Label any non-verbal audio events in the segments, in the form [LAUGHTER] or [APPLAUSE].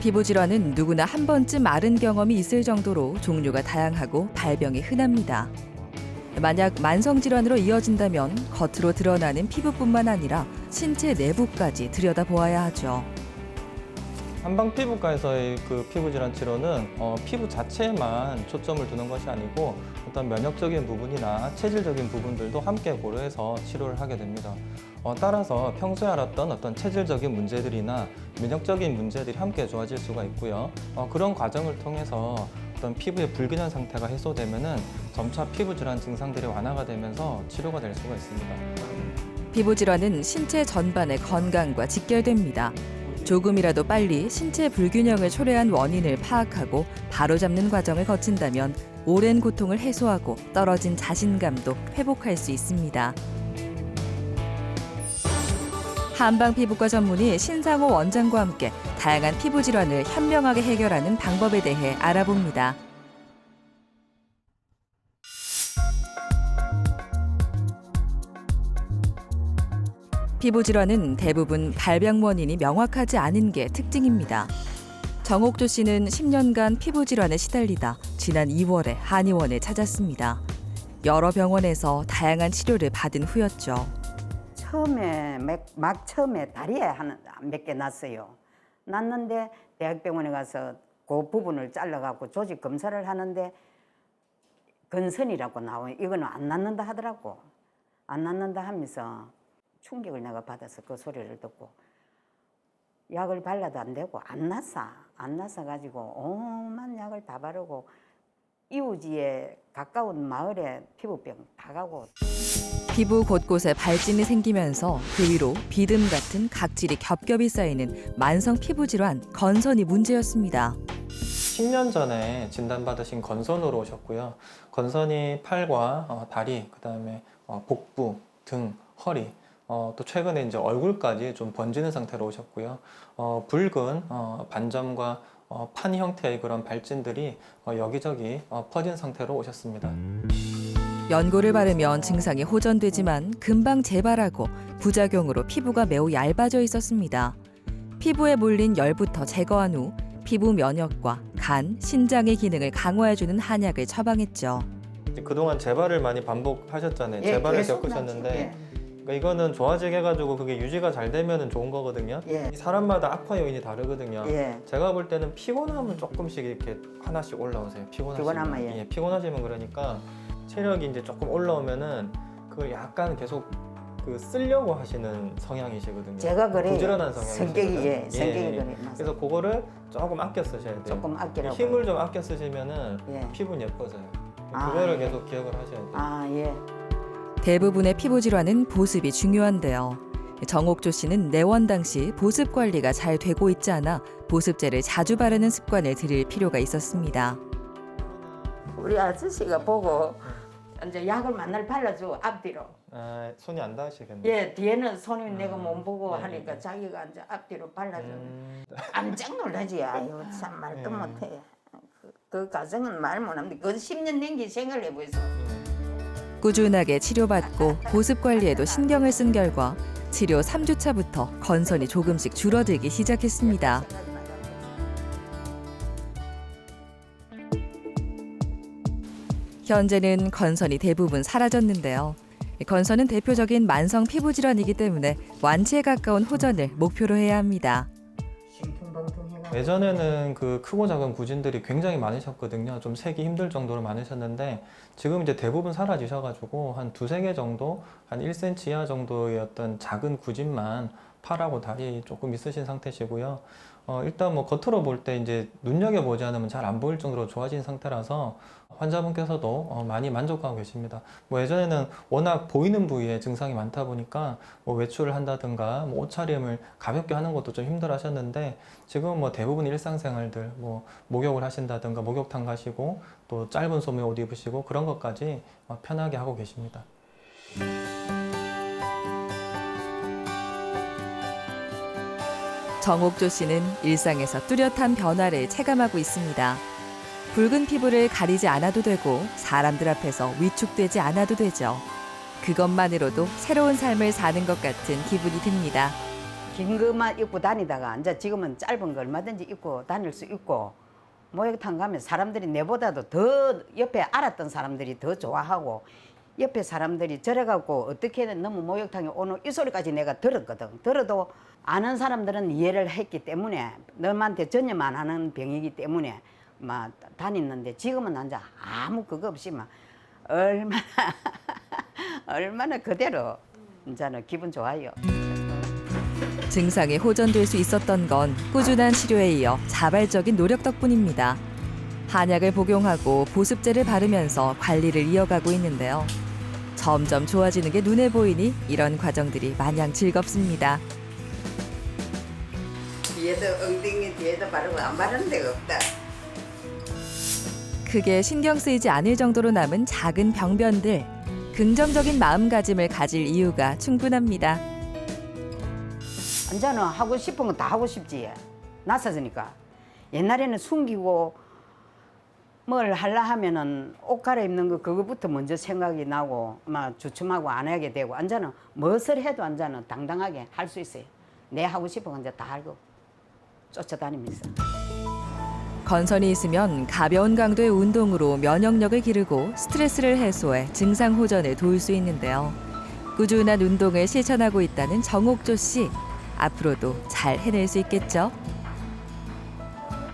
피부 질환은 누구나 한 번쯤 앓은 경험이 있을 정도로 종류가 다양하고 발병이 흔합니다. 만약 만성 질환으로 이어진다면 겉으로 드러나는 피부뿐만 아니라 신체 내부까지 들여다보아야 하죠. 한방 피부과에서의 그 피부 질환 치료는 어, 피부 자체에만 초점을 두는 것이 아니고 어떤 면역적인 부분이나 체질적인 부분들도 함께 고려해서 치료를 하게 됩니다. 어, 따라서 평소에 알았던 어떤 체질적인 문제들이나 면역적인 문제들이 함께 좋아질 수가 있고요. 어, 그런 과정을 통해서 어떤 피부의 불균형 상태가 해소되면은 점차 피부 질환 증상들이 완화가 되면서 치료가 될 수가 있습니다. 피부 질환은 신체 전반의 건강과 직결됩니다. 조금이라도 빨리 신체 불균형을 초래한 원인을 파악하고 바로잡는 과정을 거친다면 오랜 고통을 해소하고 떨어진 자신감도 회복할 수 있습니다. 한방 피부과 전문의 신상호 원장과 함께 다양한 피부 질환을 현명하게 해결하는 방법에 대해 알아봅니다. 피부 질환은 대부분 발병 원인이 명확하지 않은 게 특징입니다. 정옥조 씨는 10년간 피부 질환에 시달리다 지난 2월에 한의원에 찾았습니다. 여러 병원에서 다양한 치료를 받은 후였죠. 처음에 막, 막 처음에 다리에 몇 개 났어요. 났는데 대학병원에 가서 그 부분을 잘라갖고 조직 검사를 하는데 건선이라고 나와요. 이거는 안 낫는다 하더라고. 안 낫는다 하면서 충격을 내가 받아서 그 소리를 듣고 약을 발라도 안 되고 안 났어. 안 났어 가지고 오만 약을 다 바르고 이우지에 가까운 마을에 피부병 다 가고 피부 곳곳에 발진이 생기면서 그 위로 비듬 같은 각질이 겹겹이 쌓이는 만성 피부 질환 건선이 문제였습니다. 10년 전에 진단받으신 건선으로 오셨고요. 건선이 팔과 어, 다리, 그다음에 어, 복부, 등, 허리, 어, 또 최근에 이제 얼굴까지 좀 번지는 상태로 오셨고요. 어, 붉은 어, 반점과 어, 판 형태의 그런 발진들이 어, 여기저기 어, 퍼진 상태로 오셨습니다. 연고를 바르면 증상이 호전되지만 금방 재발하고 부작용으로 피부가 매우 얇아져 있었습니다. 피부에 몰린 열부터 제거한 후 피부 면역과 간, 신장의 기능을 강화해주는 한약을 처방했죠. 그동안 재발을 많이 반복하셨잖아요. 예, 재발을 계속 겪으셨는데 그러니까 이거는 좋아지게 해가지고 그게 유지가 잘 되면 좋은 거거든요. 예. 이 사람마다 악화 요인이 다르거든요. 예. 제가 볼 때는 피곤하면 조금씩 이렇게 하나씩 올라오세요. 피곤하시면. 피곤하면, 예. 피곤하시면 그러니까 체력이 이제 조금 올라오면은 그걸 약간 계속 그 쓰려고 하시는 성향이시거든요. 제가 그래요. 부지런한 성향이시거든요. 성격이 예, 성격이 예. 그래. 맞아요. 그래서 그거를 조금 아껴 쓰셔야 돼요. 조금 아끼라고. 힘을 좀 아껴 쓰시면은 예. 피부는 예뻐져요. 아, 그거를 예. 계속 기억을 하셔야 돼요. 아 예. 대부분의 피부 질환은 보습이 중요한데요. 정옥조 씨는 내원 당시 보습 관리가 잘 되고 있지 않아 보습제를 자주 바르는 습관을 들일 필요가 있었습니다. 우리 아저씨가 보고 이제 약을 만날 발라주고 앞뒤로. 아, 손이 안 닿으시겠네요. 예, 뒤에는 손이 내가 못 보고 네, 하니까 네. 자기가 이제 앞뒤로 발라줘. 음, 깜짝 놀라지. 아유 참 말도 예. 못해. 그, 그 가정은 말 못합니다. 그건 10년 된게 생각을 해보세요. 꾸준하게 치료받고 보습 관리에도 신경을 쓴 결과 치료 3주차부터 건선이 조금씩 줄어들기 시작했습니다. 현재는 건선이 대부분 사라졌는데요. 건선은 대표적인 만성 피부 질환이기 때문에 완치에 가까운 호전을 목표로 해야 합니다. 예전에는 그 크고 작은 구진들이 굉장히 많으셨거든요. 좀 세기 힘들 정도로 많으셨는데 지금 이제 대부분 사라지셔가지고 한 두세 개 정도, 한 1cm 이하 정도의 어떤 작은 구진만 팔하고 다리 조금 있으신 상태시고요. 어, 일단 뭐 겉으로 볼 때 이제 눈여겨보지 않으면 잘 안 보일 정도로 좋아진 상태라서 환자분께서도 어, 많이 만족하고 계십니다. 뭐 예전에는 워낙 보이는 부위에 증상이 많다 보니까 뭐 외출을 한다든가 뭐 옷차림을 가볍게 하는 것도 좀 힘들어 하셨는데 지금은 뭐 대부분 일상생활들 뭐 목욕을 하신다든가 목욕탕 가시고 또 짧은 소매 옷 입으시고 그런 것까지 어, 편하게 하고 계십니다. 정옥조 씨는 일상에서 뚜렷한 변화를 체감하고 있습니다. 붉은 피부를 가리지 않아도 되고 사람들 앞에서 위축되지 않아도 되죠. 그것만으로도 새로운 삶을 사는 것 같은 기분이 듭니다. 긴 것만 입고 다니다가 이제 지금은 짧은 거 얼마든지 입고 다닐 수 있고 목욕탕 가면 사람들이 내보다도 더 옆에 알았던 사람들이 더 좋아하고 옆에 사람들이 저래갖고 어떻게든 너무 목욕탕에 오는 이 소리까지 내가 들었거든. 들어도 아는 사람들은 이해를 했기 때문에 너한테 전염 안 하는 병이기 때문에 막 다녔는데 지금은 앉아 아무 그거 없이 막 얼마나 [LAUGHS] 얼마나 그대로 이제는 기분 좋아요. 증상이 호전될 수 있었던 건 꾸준한 치료에 이어 자발적인 노력 덕분입니다. 한약을 복용하고 보습제를 바르면서 관리를 이어가고 있는데요. 점점 좋아지는 게 눈에 보이니 이런 과정들이 마냥 즐겁습니다. 뒤에도 엉덩이 뒤에도 바르고 안 바르는 데가 없다. 크게 신경 쓰이지 않을 정도로 남은 작은 병변들. 긍정적인 마음가짐을 가질 이유가 충분합니다. 이제는 하고 싶은 거다 하고 싶지. 낯서지니까. 옛날에는 숨기고 뭘 하려 하면은 옷 갈아입는 거 그거부터 먼저 생각이 나고 막 주춤하고 안 하게 되고 이제는 무엇을 해도 이제는 당당하게 할 수 있어요. 내 하고 싶은 건 이제 다 알고 쫓아다니면서. 건선이 있으면 가벼운 강도의 운동으로 면역력을 기르고 스트레스를 해소해 증상 호전을 도울 수 있는데요. 꾸준한 운동을 실천하고 있다는 정옥조 씨. 앞으로도 잘 해낼 수 있겠죠?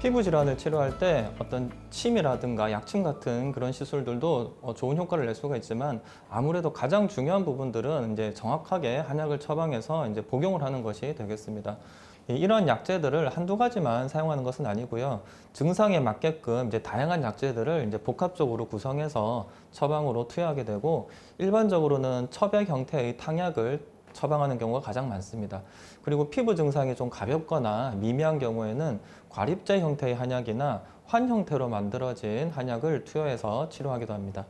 피부 질환을 치료할 때 어떤 침이라든가 약침 같은 그런 시술들도 어, 좋은 효과를 낼 수가 있지만 아무래도 가장 중요한 부분들은 이제 정확하게 한약을 처방해서 이제 복용을 하는 것이 되겠습니다. 이- 이런 약제들을 한두 가지만 사용하는 것은 아니고요. 증상에 맞게끔 이제 다양한 약제들을 이제 복합적으로 구성해서 처방으로 투여하게 되고 일반적으로는 첩액 형태의 탕약을 처방하는 경우가 가장 많습니다. 그리고 피부 증상이 좀 가볍거나 미미한 경우에는 과립제 형태의 한약이나 환 형태로 만들어진 한약을 투여해서 치료하기도 합니다.